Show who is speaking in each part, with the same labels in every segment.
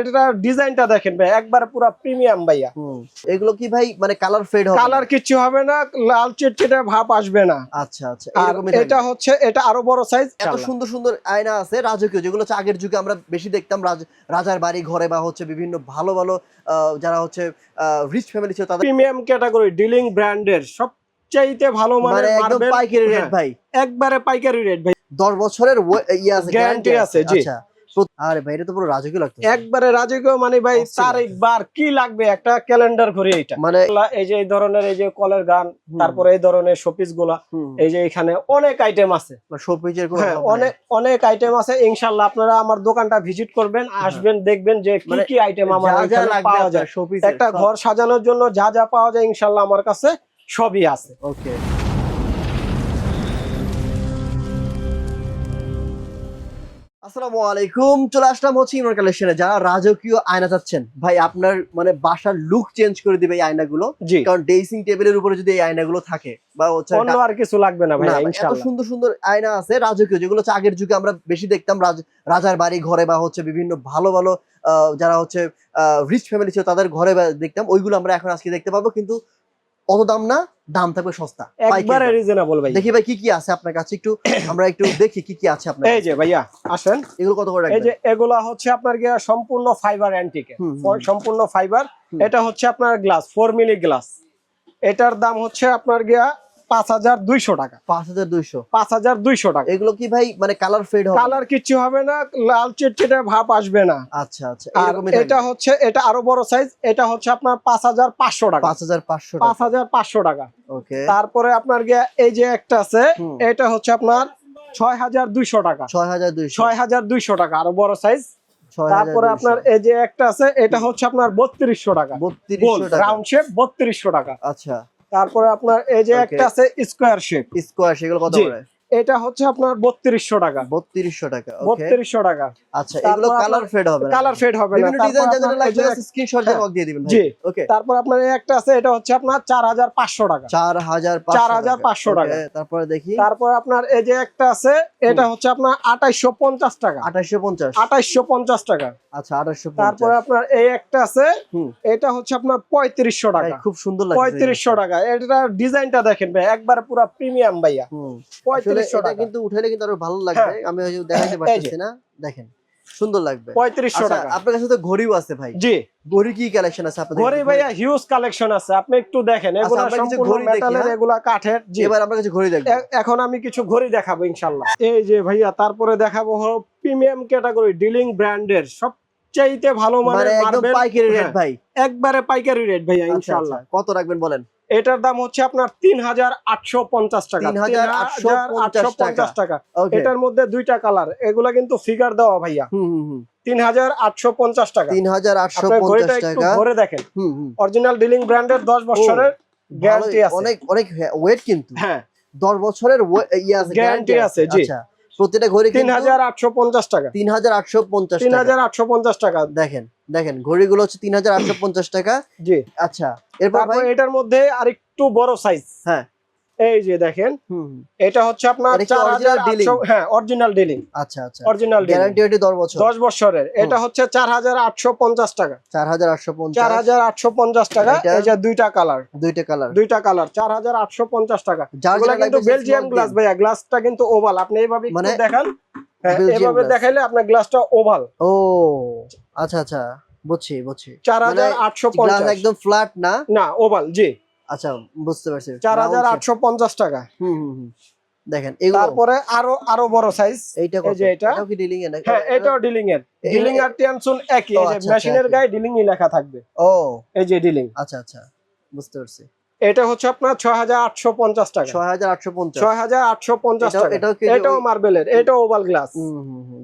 Speaker 1: এটা ডিজাইনটা দেখেন ভাই একবারে পুরো প্রিমিয়াম ভাইয়া।
Speaker 2: এগুলো কি ভাই মানে কালার ফেড হবে?
Speaker 1: কালার কিচ্ছু হবে না লাল চিটচিটে ভাব আসবে না।
Speaker 2: আচ্ছা আচ্ছা
Speaker 1: আর এটা হচ্ছে এটা আরও বড় সাইজ
Speaker 2: এত সুন্দর সুন্দর আয়না আছে রাজকীয় যেগুলো হচ্ছে আগের যুগে আমরা বেশি দেখতাম রাজ- রাজার বাড়ি ঘরে বা হচ্ছে বিভিন্ন ভালো ভালো যারা হচ্ছে রিচ ফ্যামিলি ছিল তাদের
Speaker 1: প্রিমিয়াম ক্যাটাগরি ডিলিং ব্র্যান্ডের সবচাইতে ভালো
Speaker 2: মানে একদম পাইকারি রেট
Speaker 1: হ্যাঁ,
Speaker 2: ভাই।
Speaker 1: একবারে পাইকারি রেট ভাই।
Speaker 2: দশ বছরের ওয়ে- ইয়ে আছে
Speaker 1: guarantee আছে, জি।
Speaker 2: আচ্ছা। আরে ভাই এটা তো পুরো রাজকীয় লাগতো
Speaker 1: একবারে রাজকীয় মানে ভাই বার কি লাগবে? একটা ক্যালেন্ডার ঘড়ি এটা
Speaker 2: মানে
Speaker 1: এই যে এই ধরনের এই যে কলের গান তারপরে এই ধরনের
Speaker 2: শোপিসগুলা
Speaker 1: এই যে এখানে অনেক আইটেম আছে।
Speaker 2: শোপিজের কোনো
Speaker 1: হ্যাঁ। অনেক অনেক আইটেম আছে। ইনশাল্লাহ আপনারা আমার দোকানটা ভিজিট করবেন আসবেন দেখবেন যে কি
Speaker 2: মানে
Speaker 1: কি আইটেম আমার পাওয়া যায়। একটা ঘর সাজানোর জন্য যা যা পাওয়া যায় ইনশাল্লাহ আমার কাছে সবই আছে।
Speaker 2: ওকে আসসালামু আলাইকুম চলে আসলাম হচ্ছে ইমরান কালেকশনে যারা রাজকীয় আয়না চাচ্ছেন ভাই আপনার মানে বাসার লুক চেঞ্জ করে দিবে এই আয়নাগুলো। কারণ ড্রেসিং টেবিলের উপরে যদি এই আয়নাগুলো থাকে বা হচ্ছে
Speaker 1: অন্য আর কিছু লাগবে না ভাই
Speaker 2: সুন্দর সুন্দর আয়না আছে রাজকীয় যেগুলো হচ্ছে আগের যুগে আমরা বেশি দেখতাম রাজ- রাজার বাড়ি ঘরে বা হচ্ছে বিভিন্ন ভালো ভালো আহ, যারা হচ্ছে রিচ ফ্যামিলি ছিল তাদের ঘরে দেখতাম ওইগুলো আমরা এখন আজকে দেখতে পাবো। কিন্তু অত দাম না? দাম থাকবে সস্তা।
Speaker 1: একবারে রিজনেবল ভাই।
Speaker 2: দেখি ভাই কি কি আছে আপনার কাছে? একটু আমরা একটু দেখি কি কি আছে আপনার
Speaker 1: এই যে ভাইয়া আসেন।
Speaker 2: এগুলো কত করে
Speaker 1: এই যে এগুলা হচ্ছে আপনার গিয়া সম্পূর্ণ ফাইবার অ্যান্টিকে। সম্পূর্ণ ফাইবার এটা হচ্ছে আপনার গ্লাস 4 মিলি গ্লাস এটার দাম হচ্ছে আপনার গিয়া পাঁচ হাজার দুইশো টাকা।
Speaker 2: পাঁচ হাজার দুইশো।
Speaker 1: পাঁচ হাজার দুইশো টাকা।
Speaker 2: এগুলো কি ভাই? মানে কালার ফেড হবে?
Speaker 1: কালার কিচ্ছু হবে না লাল চিটচিটে ভাব আসবে না।
Speaker 2: আচ্ছা আচ্ছা
Speaker 1: আর এটা হচ্ছে এটা আরও বড় সাইজ এটা হচ্ছে আপনার পাঁচ হাজার পাঁচশো টাকা।
Speaker 2: পাঁচ হাজার পাঁচশো
Speaker 1: পাঁচ হাজার পাঁচশো টাকা।
Speaker 2: ওকে।
Speaker 1: তারপরে আপনার গিয়া এই যে একটা আছে এটা হচ্ছে আপনার ছয় হাজার দুইশো টাকা।
Speaker 2: ছয় হাজার দুইশো।
Speaker 1: ছয় হাজার দুইশো টাকা আরও বড় সাইজ তারপরে আপনার এই যে একটা আছে এটা হচ্ছে আপনার বত্রিশশো টাকা।
Speaker 2: বত্রিশশো
Speaker 1: রাউন্ড শেপ বত্রিশশো টাকা।
Speaker 2: আচ্ছা।
Speaker 1: তারপরে আপনার এই যে একটা আছে স্কোয়ার শেপ
Speaker 2: স্কোয়ার সেগুলো কত। করে?
Speaker 1: এটা হচ্ছে আপনার বত্রিশশো টাকা।
Speaker 2: বত্রিশশো টাকা
Speaker 1: বত্রিশশো টাকা।
Speaker 2: আচ্ছা এগুলো কালার ফেড হবে
Speaker 1: কালার ফেড হবে তারপর আপনার
Speaker 2: যাদের
Speaker 1: এই
Speaker 2: লাগবে
Speaker 1: যে-
Speaker 2: স্ক্রিনশট দিয়ে। লক দিয়ে দিবেন
Speaker 1: জি।
Speaker 2: ওকে
Speaker 1: তারপর আপনার একটা আছে এটা হচ্ছে আপনার চার হাজার পাঁচশো টাকা।
Speaker 2: চার হাজার
Speaker 1: 4,500 টাকা।
Speaker 2: তারপরে দেখি।
Speaker 1: তারপর আপনার এই যে একটা আছে এটা হচ্ছে আপনার আঠাইশো পঞ্চাশ টাকা।
Speaker 2: আঠাশশো পঞ্চাশ।
Speaker 1: আঠাইশো পঞ্চাশ টাকা।
Speaker 2: আচ্ছা আঠাশশো
Speaker 1: তারপরে আপনার এই একটা আছে। এটা হচ্ছে আপনার পঁয়ত্রিশশো টাকা।
Speaker 2: খুব সুন্দর
Speaker 1: পঁয়ত্রিশশো টাকা। এটা ডিজাইনটা দেখেন ভাই একবার পুরো প্রিমিয়াম ভাইয়া। পঁয়ত্রিশশো
Speaker 2: এটা কিন্তু উঠাইলে কিন্তু আরও ভালো লাগবে। আমি হয়তো দেখাতে পারতেছি না। দেখেন সুন্দর লাগবে।
Speaker 1: পঁয়ত্রিশশো
Speaker 2: আচ্ছা
Speaker 1: টাকা।
Speaker 2: আপনার কাছে তো ঘড়িও আছে ভাই।
Speaker 1: জি।
Speaker 2: ঘড়ি কি কালেকশন আছে আপনাদের
Speaker 1: ঘড়ি ভাইয়া হিউজ কালেকশন আছে। আপনি একটু দেখেন। এগুলা সম্পূর্ণ মেটালের
Speaker 2: হ্যাঁ?
Speaker 1: এগুলা কাঠের। জি।
Speaker 2: এবার আমার কাছে ঘড়ি দেখব।
Speaker 1: এখন আমি কিছু ঘড়ি দেখাবো ইনশাল্লাহ এই যে ভাইয়া তারপরে দেখাবো প্রিমিয়াম ক্যাটাগরি ডিলিং ব্র্যান্ডের সব চাইতে ভালো
Speaker 2: মানে একদম পাইকারি রেট
Speaker 1: হ্যাঁ,
Speaker 2: ভাই।
Speaker 1: একবারে পাইকারি রেট ভাইয়া
Speaker 2: আচ্ছা,
Speaker 1: ইনশাল্লাহ
Speaker 2: আচ্ছা। কত রাখবেন বলেন?
Speaker 1: এটার দাম হচ্ছে আপনার তিন হাজার আটশো পঞ্চাশ টাকা।
Speaker 2: 3,850
Speaker 1: পঞ্চাশ টাকা। এটার মধ্যে দুইটা কালার। এগুলা কিন্তু ফিগার দেওয়া ভাইয়া। তিন হাজার আটশো পঞ্চাশ টাকা।
Speaker 2: তিন হাজার আটশো পঞ্চাশ টাকা।
Speaker 1: ধরে দেখেন। অরিজিনাল ডিলিং ব্র্যান্ডের দশ বছরের গ্যারান্টি আছে।
Speaker 2: অনেক অনেক ওয়েট কিন্তু।
Speaker 1: হ্যাঁ।
Speaker 2: দশ বছরের we- ইয়ে আছে
Speaker 1: জি।
Speaker 2: আচ্ছা। প্রতিটা ঘড়ি
Speaker 1: তিন হাজার আটশো পঞ্চাশ টাকা।
Speaker 2: তিন হাজার আটশো পঞ্চাশ
Speaker 1: তিন হাজার আটশো পঞ্চাশ টাকা।
Speaker 2: দেখেন। দেখেন ঘড়িগুলো হচ্ছে তিন হাজার আটশো পঞ্চাশ টাকা।
Speaker 1: জি।
Speaker 2: আচ্ছা এরপর ভাই?
Speaker 1: এটার মধ্যে আরেকটু বড় সাইজ
Speaker 2: হ্যাঁ।
Speaker 1: এই যে দেখেন। এটা হচ্ছে আপনার? হ্যাঁ অরিজিনাল ডিলিং
Speaker 2: আচ্ছা আচ্ছা।
Speaker 1: অরিজিনাল
Speaker 2: গ্যারান্টি ওটি দশ বছর।
Speaker 1: দশ বছরের। এটা হচ্ছে চার হাজার আটশো পঞ্চাশ টাকা।
Speaker 2: চার হাজার আটশো
Speaker 1: চার
Speaker 2: পঞ্চাশ
Speaker 1: হাজার আটশো পঞ্চাশ টাকা।
Speaker 2: এটা?
Speaker 1: এই যে দুইটা কালার
Speaker 2: দুইটা কালার
Speaker 1: দুইটা কালার চার হাজার আটশো পঞ্চাশ টাকা।
Speaker 2: যার
Speaker 1: এগুলা কিন্তু বেলজিয়াম গ্লাস ভাইয়া গ্লাসটা কিন্তু ওভাল আপনি এইভাবে একটু
Speaker 2: মানে
Speaker 1: দেখান। এভাবে দেখাইলে আপনার গ্লাসটা ওভাল
Speaker 2: ও আচ্ছা আচ্ছা বুঝছি বুঝছি।
Speaker 1: চার হাজার আটশো
Speaker 2: গ্লাস
Speaker 1: পঞ্চাশ।
Speaker 2: একদম ফ্ল্যাট না?
Speaker 1: না ওভাল জি।
Speaker 2: আচ্ছা বুঝতে পারছি।
Speaker 1: চার হাজার
Speaker 2: Round shape।
Speaker 1: আটশো পঞ্চাশ টাকা।
Speaker 2: হুম হুম দেখেন
Speaker 1: তারপরে আরও আরও বড় সাইজ
Speaker 2: এইটা
Speaker 1: এই যে এটা।
Speaker 2: এটাও কি ডিলিং এ নাকি
Speaker 1: হ্যাঁ এটাও ডিলিং এর। ডিলিং আর একই। এই যে
Speaker 2: আচ্ছা,
Speaker 1: মেশিনের
Speaker 2: আচ্ছা,
Speaker 1: গায়ে ডিলিংই লেখা থাকবে।
Speaker 2: ও।
Speaker 1: এই যে ডিলিং
Speaker 2: আচ্ছা আচ্ছা বুঝতে পারছি।
Speaker 1: এটা হচ্ছে আপনার ছয় হাজার আটশো পঞ্চাশ টাকা।
Speaker 2: ছয় হাজার আটশো পঞ্চাশ।
Speaker 1: ছয় হাজার আটশো পঞ্চাশ
Speaker 2: এটাও-
Speaker 1: মার্বেলের এটাও ওভাল গ্লাস।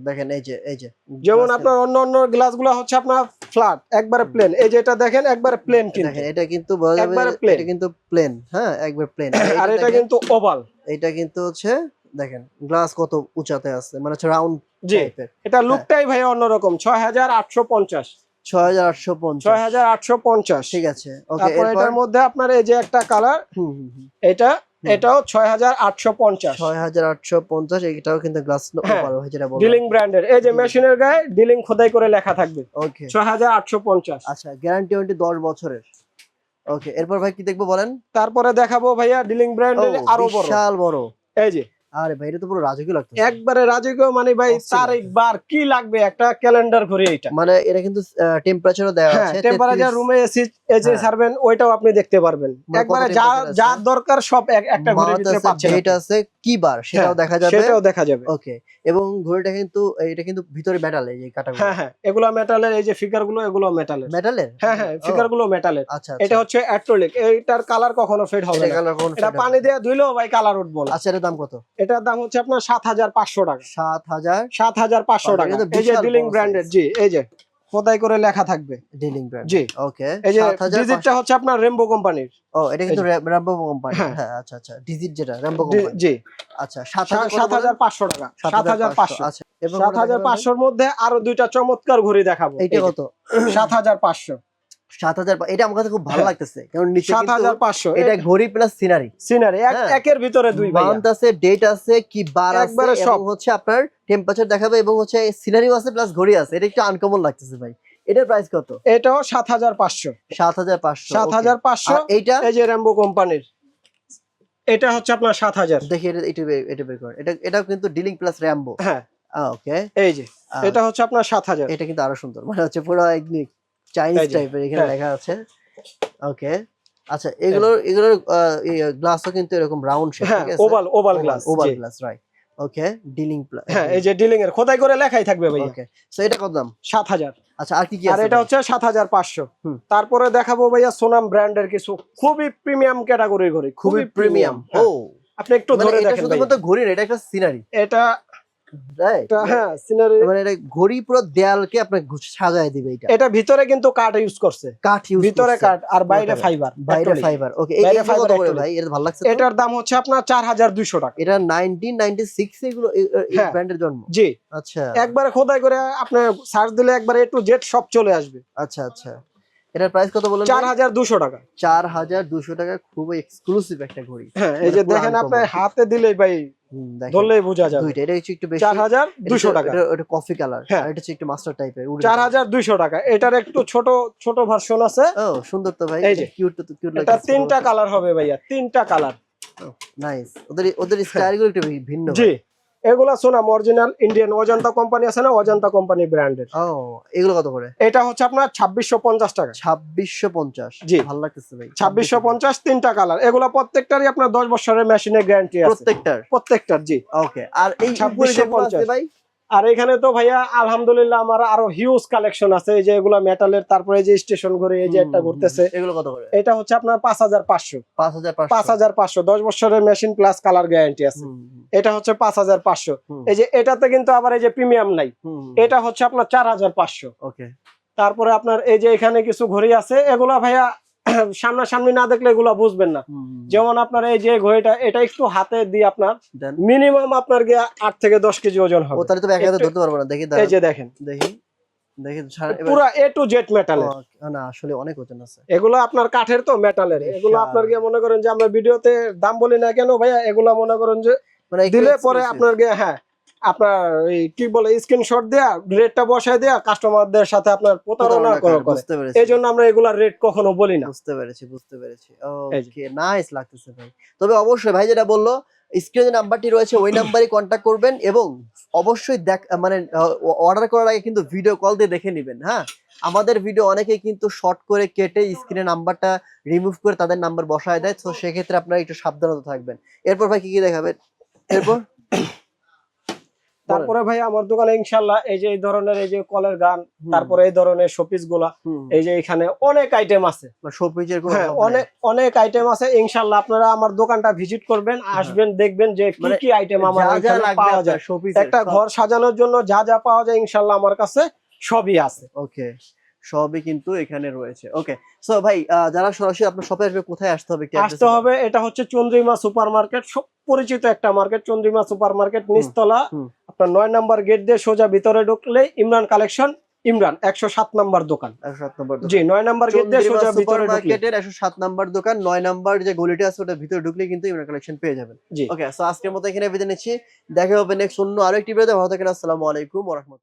Speaker 2: দেখেন এই যে এই যে।
Speaker 1: যেমন আপনার অন্য অন্য গ্লাসগুলা হচ্ছে আপনার ফ্ল্যাট একবারে প্লেন এই যে এটা দেখেন একবারে প্লেন কিন্তু।
Speaker 2: দেখেন এটা কিন্তু
Speaker 1: একবারে plain।
Speaker 2: এটা কিন্তু প্লেন হ্যাঁ একবার প্লেন
Speaker 1: আর এটা কিন্তু ওভাল
Speaker 2: এটা কিন্তু হচ্ছে দেখেন গ্লাস কত উঁচাতে আছে মানে হচ্ছে রাউন্ড
Speaker 1: জি এটা লুকটাই ভাই অন্যরকম ছয় হাজার আটশো পঞ্চাশ।
Speaker 2: ঠিক আছে ওকে
Speaker 1: এটার মধ্যে আপনার এই যে একটা কালার এটা এটাও
Speaker 2: কিন্তু গ্লাস
Speaker 1: হ্যাঁ,
Speaker 2: যেটা
Speaker 1: ডিলিং ব্র্যান্ডের এই যে মেশিনের গায়ে ডিলিং খোদাই করে লেখা থাকবে।
Speaker 2: ওকে
Speaker 1: ছয় হাজার আটশো পঞ্চাশ।
Speaker 2: আচ্ছা গ্যারান্টি ওয়ারেন্টি দশ বছরের। ওকে এরপর ভাই কি দেখব বলেন?
Speaker 1: তারপরে দেখাবো ভাইয়া ডিলিং ব্র্যান্ডের আরও বড়।
Speaker 2: বিশাল বড়।
Speaker 1: এই যে
Speaker 2: আরে ভাই এটা তো পুরো রাজকীয় লাগতো
Speaker 1: একবারে রাজকীয় মানে ভাই
Speaker 2: Awesome.
Speaker 1: তারিখ বার কি লাগবে? একটা ক্যালেন্ডার ঘড়ি এটা।
Speaker 2: মানে এটা কিন্তু টেম্পারেচারও দেওয়া
Speaker 1: হ্যাঁ
Speaker 2: আছে
Speaker 1: টেম্পারেচার রুমে এসি এসে। সারবেন ওইটাও আপনি দেখতে পারবেন।
Speaker 2: মানে
Speaker 1: একবারে যা যা দরকার সব এক- একটা
Speaker 2: মাউথ
Speaker 1: ভিতরে পাচ্ছেন
Speaker 2: ডেট আছে কি বার সেটাও
Speaker 1: হ্যাঁ,
Speaker 2: দেখা যাবে।
Speaker 1: সেটাও দেখা যাবে।
Speaker 2: ওকে এবং ঘড়িটা কিন্তু এটা কিন্তু ভিতরে মেটাল এই যে কাটাগুলো।
Speaker 1: হ্যাঁ হ্যাঁ এগুলো মেটালের এই যে ফিগারগুলো এগুলো মেটালের
Speaker 2: মেটালের
Speaker 1: হ্যাঁ হ্যাঁ ফিগারগুলো মেটালের
Speaker 2: আচ্ছা
Speaker 1: এটা হচ্ছে অ্যাক্রিলিক এইটার কালার কখনো ফেড হবে না। এটা পানি দিয়ে ধুইলেও ভাই কালার উঠবো না।
Speaker 2: আচ্ছা এটার দাম কত?
Speaker 1: এটার দাম হচ্ছে আপনার সাত হাজার পাঁচশো টাকা
Speaker 2: সাত হাজার
Speaker 1: সাত হাজার পাঁচশো টাকা এই যে ডিলিং ব্র্যান্ডের জি এই যে খোদাই করে লেখা থাকবে
Speaker 2: ডিলিং ব্র্যান্ড
Speaker 1: জি
Speaker 2: ওকে
Speaker 1: এই যে ডিজিটটা হচ্ছে আপনার রেমবো কোম্পানির
Speaker 2: ও এটা কিন্তু রেমবো কোম্পানি
Speaker 1: হ্যাঁ।
Speaker 2: হ্যাঁ আচ্ছা আচ্ছা ডিজিট যেটা র্যাম্বো কোম্পানি
Speaker 1: জি
Speaker 2: আচ্ছা সাত হাজার
Speaker 1: সাত হাজার পাঁচশো টাকা সাত হাজার পাঁচশো
Speaker 2: আচ্ছা এবং
Speaker 1: সাত হাজার পাঁচশোর মধ্যে আরও দুইটা চমৎকার ঘড়ি দেখাবো
Speaker 2: এইটা কত
Speaker 1: সাত হাজার পাঁচশো
Speaker 2: সাত হাজার এটা আমার কাছে খুব ভালো
Speaker 1: হ্যাঁ।
Speaker 2: লাগতেছে। কারণ
Speaker 1: সাত হাজার পাঁচশো
Speaker 2: এটা ঘড়ি প্লাস সিনারি
Speaker 1: সিনারি। একের ভিতরে দুই
Speaker 2: আছে ডেট আছে কি বার
Speaker 1: একবারে সব।
Speaker 2: হচ্ছে আপনার টেম্পারেচার দেখাবে এবং হচ্ছে সিনারিও আছে প্লাস ঘড়ি আছে। এটা একটু আনকমন লাগতেছে ভাই। এটার প্রাইস কত?
Speaker 1: এটাও সাত হাজার পাঁচশো।
Speaker 2: সাত হাজার পাঁচশো
Speaker 1: সাত হাজার পাঁচশো
Speaker 2: এইটা?
Speaker 1: এই যে র্যাম্বো কোম্পানির এটা হচ্ছে আপনার সাত হাজার।
Speaker 2: দেখি এটা এটা বের- এটা বের কর। এটা এটাও কিন্তু ডিলিং প্লাস র্যাম্বো
Speaker 1: হ্যাঁ।
Speaker 2: ওকে
Speaker 1: এই যে এটা হচ্ছে আপনার সাত হাজার।
Speaker 2: এটা কিন্তু আরও সুন্দর। মানে হচ্ছে পুরো একদিক চাইনিজ টাইপের এখানে
Speaker 1: হ্যাঁ।
Speaker 2: লেখা আছে। ওকে আচ্ছা এগুলোর এগুলোর গ্লাসও কিন্তু এরকম রাউন্ড শেপ
Speaker 1: হ্যাঁ
Speaker 2: ঠিক আছে?
Speaker 1: Oval oval glass
Speaker 2: oval glass right okay dealing plus
Speaker 1: হ্যাঁ এই যে ডিলিং এর খোদাই করে লেখাই থাকবে ভাই
Speaker 2: ওকে সো এটা কত দাম?
Speaker 1: সাত হাজার।
Speaker 2: আচ্ছা আর কি কি
Speaker 1: আর
Speaker 2: আছে
Speaker 1: এটা হচ্ছে সাত হাজার পাঁচশো।
Speaker 2: হুম।
Speaker 1: তারপরে দেখাবো ভাইয়া সোনাম ব্র্যান্ডের কিছু খুবই প্রিমিয়াম ক্যাটাগরির ঘড়ি
Speaker 2: খুবই প্রিমিয়াম ও।
Speaker 1: আপনি একটু
Speaker 2: মানে
Speaker 1: ধরে দেখেন ভাইয়া।
Speaker 2: শুধুমাত্র ঘড়ি না এটা একটা সিনারি
Speaker 1: এটা
Speaker 2: রাইট
Speaker 1: হ্যাঁ সিনারি
Speaker 2: মানে এটা ঘড়ি পুরো দেয়ালকে আপনার সাজায় দিবে এটা
Speaker 1: এটা ভিতরে কিন্তু কাঠ ইউজ করছে।
Speaker 2: কাঠ ইউজ
Speaker 1: ভিতরে কাঠ আর বাইরে ফাইবার
Speaker 2: বাইরে ফাইবার ওকে
Speaker 1: বাইরে
Speaker 2: এটা করে ভাই? এটা ভালো লাগছে
Speaker 1: এটার দাম হচ্ছে আপনার চার হাজার দুইশো টাকা।
Speaker 2: এটা 1996 এগুলো এই- এই
Speaker 1: হ্যাঁ।
Speaker 2: ব্র্যান্ডের জন্ম
Speaker 1: জি।
Speaker 2: আচ্ছা।
Speaker 1: একবারে খোদাই করে আপনি সার্চ দিলে একবারে সব চলে আসবে।
Speaker 2: আচ্ছা আচ্ছা। এটার প্রাইস কত
Speaker 1: হাজার দুশো টাকা।
Speaker 2: চার হাজার দুশো টাকা খুবই এক্সক্লুসিভ একটা ঘড়ি।
Speaker 1: হ্যাঁ এই যে দেখেন আপনি হাতে দিলেই ভাই। ধরলেই বোঝা যাবে।
Speaker 2: দুইটা এটা একটু বেশি।
Speaker 1: চার হাজার
Speaker 2: এটা
Speaker 1: দুশো
Speaker 2: হচ্ছে-
Speaker 1: টাকা।
Speaker 2: এটা- এটা কফি কালার
Speaker 1: হ্যাঁ।
Speaker 2: আর এটা একটু মাস্টার টাইপের
Speaker 1: চার হাজার দুইশো টাকা। এটার একটু ছোট ছোট ভার্সন আছে।
Speaker 2: ও সুন্দর তো ভাই। কিউট তো কিউট
Speaker 1: এটা তিনটা কালার হবে ভাইয়া তিনটা কালার
Speaker 2: নাইস ওদের ওদের স্টাইলগুলো একটু ভিন্ন
Speaker 1: জি। এগুলা Sonam original Indian Ajanta company আছে না অজন্তা কোম্পানি ব্র্যান্ডের
Speaker 2: ও এগুলো কত করে?
Speaker 1: এটা হচ্ছে আপনার ছাব্বিশশো পঞ্চাশ টাকা।
Speaker 2: ছাব্বিশশো পঞ্চাশ।
Speaker 1: জি।
Speaker 2: ভালো লাগতেছে ভাই
Speaker 1: ছাব্বিশশো পঞ্চাশ তিনটা কালার এগুলো প্রত্যেকটারই আপনার দশ বছরের মেশিনের গ্যারান্টি আছে।
Speaker 2: প্রত্যেকটার?
Speaker 1: প্রত্যেকটার জি।
Speaker 2: ওকে আর এই ছাব্বিশশো পঞ্চাশ। ভাই?
Speaker 1: আর এখানে তো ভাইয়া আলহামদুলিল্লাহ আমার আরও হিউজ কালেকশন আছে। এই যে এগুলা মেটালের তারপরে এই যে স্টেশন ঘুরে এই যে একটা ঘুরতেছে।
Speaker 2: এগুলো কত করে?
Speaker 1: এটা হচ্ছে আপনার পাঁচ হাজার পাঁচশো।
Speaker 2: পাঁচ হাজার
Speaker 1: পাঁচ হাজার পাঁচশো দশ বছরের মেশিন প্লাস কালার গ্যারান্টি আছে। এটা হচ্ছে পাঁচ হাজার পাঁচশো। এই যে এটাতে কিন্তু আবার এই যে প্রিমিয়াম নাই। এটা হচ্ছে আপনার চার হাজার পাঁচশো।
Speaker 2: ওকে
Speaker 1: তারপরে আপনার এই যে এখানে কিছু ঘড়ি আছে এগুলা ভাইয়া সামনাসামনি না দেখলে এগুলা বুঝবেন না। যেমন আপনার এই যে ঘড়িটা এটা একটু হাতে দিয়ে আপনার মিনিমাম আপনার গিয়ে আট থেকে দশ কেজি ওজন হবে।
Speaker 2: তাহলে তো এক হাতে ধরতে পারব না। দেখি
Speaker 1: এই যে দেখেন।
Speaker 2: দেখি
Speaker 1: পুরা এ টু জেড মেটালের
Speaker 2: না আসলে অনেক ওজন আছে।
Speaker 1: এগুলো আপনার কাঠের তো মেটালের এগুলো আপনার গিয়ে মনে করেন যে আমরা ভিডিওতে দাম বলি না কেন ভাইয়া এগুলো মনে করেন যে
Speaker 2: মানে
Speaker 1: দিলে পরে আপনার গিয়ে হ্যাঁ আপনার এই কি বলে স্ক্রিনশট দেয়া রেটটা বসায় দেয়া কাস্টমারদের সাথে আপনার প্রতারণা করে
Speaker 2: বুঝতে পেরেছি।
Speaker 1: এই জন্য আমরা এগুলার রেট কখনো বলি না।
Speaker 2: বুঝতে পেরেছি বুঝতে পেরেছি। ওকে নাইস লাগতেছে ভাই। তবে অবশ্যই ভাই যেটা বলল স্ক্রিনে নাম্বারটি রয়েছে ওই নাম্বারে কন্ট্যাক্ট করবেন এবং অবশ্যই দেখ মানে অর্ডার করার আগে কিন্তু ভিডিও কল দিয়ে দেখে নেবেন হ্যাঁ? আমাদের ভিডিও অনেকেই কিন্তু শর্ট করে কেটে স্ক্রিনে নাম্বারটা রিমুভ করে তাদের নাম্বার বসায় দেয়। তো সেক্ষেত্রে আপনারা একটু সাবধানতা থাকবেন। এরপর ভাই কি কি দেখাবেন? এরপর?
Speaker 1: তারপরে ভাই আমার দোকানে ইনশাল্লাহ এই যে এই ধরনের এই যে কলের গান তারপরে এই ধরনের
Speaker 2: শোপিসগুলা
Speaker 1: এই যে এখানে অনেক আইটেম আছে।
Speaker 2: মানে শোপিসের
Speaker 1: হ্যাঁ। অনেক অনেক আইটেম আছে। ইনশাল্লাহ আপনারা আমার দোকানটা ভিজিট করবেন আসবেন দেখবেন যে কি
Speaker 2: মানে
Speaker 1: কি আইটেম আমার পাওয়া যায়। একটা ঘর সাজানোর জন্য যা যা পাওয়া যায় ইনশাল্লাহ আমার কাছে সবই আছে।
Speaker 2: ওকে সবই কিন্তু এখানে রয়েছে। ওকে সো ভাই যারা সরাসরি আপনার শপে আসবে কোথায় আসতে হবে? কি
Speaker 1: আসতে হবে এটা হচ্ছে চন্দ্রিমা সুপার মার্কেট সব পরিচিত একটা মার্কেট চন্দ্রিমা সুপার মার্কেট নিচতলা
Speaker 2: হুম।
Speaker 1: আপনার নয় নাম্বার গেট দিয়ে সোজা ভিতরে ঢুকলে ইমরান কালেকশন। ইমরান একশো সাত নাম্বার দোকান।
Speaker 2: একশো সাত নম্বর
Speaker 1: জি নয় নাম্বার গেট দিয়ে সোজা ভিতরে
Speaker 2: মার্কেটের একশো সাত নাম্বার দোকান নয় নাম্বার যে গলিটা আছে ওটা ভিতরে ঢুকলে কিন্তু ইমরান কালেকশন পেয়ে যাবেন।
Speaker 1: জি।
Speaker 2: ওকে সো আজকের মতো এখানে বিদায় নিচ্ছি। দেখা হবে নেক্সট অন্য আরেকটি একটি ভিডিওতে ভালো থাকেন আসসালামু আলাইকুম রাহমাতুল্লাহ।